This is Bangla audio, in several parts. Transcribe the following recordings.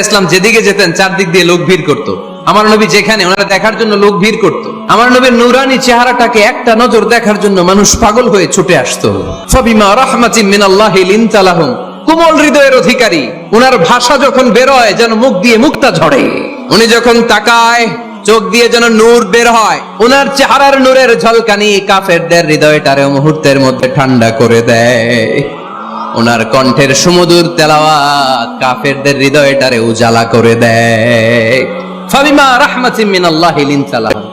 ইসলাম যেদিকে যেতেন, চারদিক দিয়ে লোক ভিড় করতো। আমার নবী যেখানে, ওনারা দেখার জন্য লোক ভিড় করতো। আমার নবীর নুরানি চেহারাটাকে একটা নজর দেখার জন্য মানুষ পাগল হয়ে ছুটে আসতো। হৃদয়ের অধিকারী। উনার ভাষা যখন বেরোয় যেন মুখ দিয়ে মুক্তা ঝরে। উনি যখন তাকায়, চোখ দিয়ে যেন নূর বের হয়। উনার চেহারার নূরের ঝলকানি কাফেরদের হৃদয়টারে মুহূর্তের মধ্যে ঠান্ডা করে দেয়। ওনার কণ্ঠের সুমধুর তেলাওয়াত কাফেরদের হৃদয়টারে উজালা করে দেয়। ফাবিমা রাহমাতিন মিনাল্লাহি লিনতালাহুম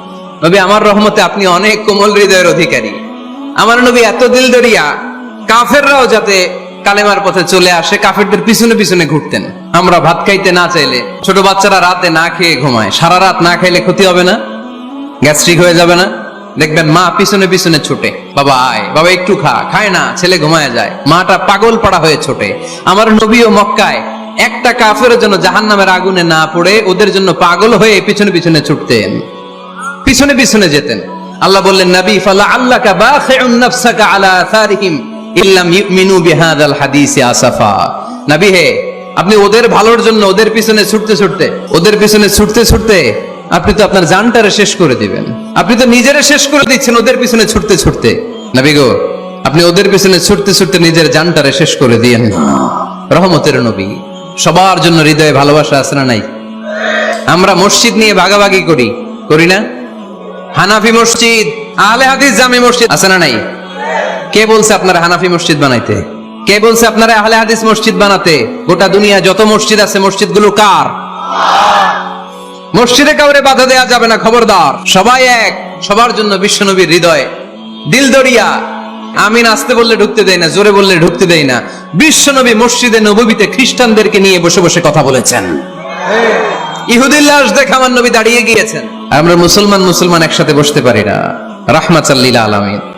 নবী, আমার রহমতে আপনি অনেক কোমল হৃদয়ের অধিকারী। আমার নবী এত দিল দরিয়া, কাফেররাও যাতে কালেমার পথে চলে আসে, কাফেরদের পিছনে পিছনে ঘুরতেন। আমরা ভাত খাইতে না চাইলে, ছোট বাচ্চারা রাতে না খেয়ে ঘুমায়, সারা রাত না খাইলে ক্ষতি হবে না? গ্যাস্ট্রিক হয়ে যাবে না? দেখবেন মা পিছনে পিছনে ছোটে। বাবা আয়, বাবা একটু খা, খায় না, ছেলে ঘুমায় যায়। মাটা পাগল পাড়া হয়ে ছোটে। আমার নবী ও মক্কায়। একটা কাফের জন্য জাহান নামের আগুনে না পড়ে, ওদের জন্য পাগল হয়ে পিছনে পিছনে ছুটতেন। পিছনে পিছনে যেতেন। আল্লাহ বললেন, নবী, ফালা আল্লাকা বাখিউন নাফসাকা আলা আসারিহিম ইল্লাম ইউমিনু বিহাদাল হাদিসি আসাফা। নবী হে, আপনি ওদের ভালোর জন্য ওদের পিছনে ছুটতে ছুটতে, ওদের পিছনে ছুটতে ছুটতে আপনি তো আপনার জানটারে শেষ করে দিবেন। আপনি তো নিজেরে শেষ করে দিচ্ছেন ওদের পিছনে ছুটতে ছুটতে। নবী গো, আপনি ওদের পিছনে ছুটতে ছুটতে নিজের জানটারে শেষ করে দিয়েন। না রহমতের নবী, সবার জন্য হৃদয়ে ভালোবাসা আছে না নাই? আমরা মসজিদ নিয়ে ভাগাভাগি করি করি না? হানাফি মসজিদ, আহলে হাদিস জামি মসজিদ আছে না নাই? কে বলছে আপনারা হানাফি মসজিদ বানাইতে? কে বলছে আপনারা আহলে হাদিস মসজিদ বানাতে? গোটা দুনিয়া যত মসজিদ আছে, মসজিদগুলো কার? মসজিদে কাউরে বাধা দেয়া যাবে না, খবরদার। সবাই এক, সবার জন্য বিশ্বনবীর হৃদয়। দিল দরিয়া আমিন আসতে বললে ঢুকতে দেয় না, জোরে বললে ঢুকতে দেয় না। বিশ্বনবী মসজিদে নবীতে খ্রিস্টানদেরকে নিয়ে বসে বসে কথা বলেছেন। ইহুদির লাশ দেখে আমার নবী দাঁড়িয়ে গিয়েছেন। আমরা মুসলমান মুসলমান একসাথে বসতে পারি না। রাহমাতাল্লিল আলামিন।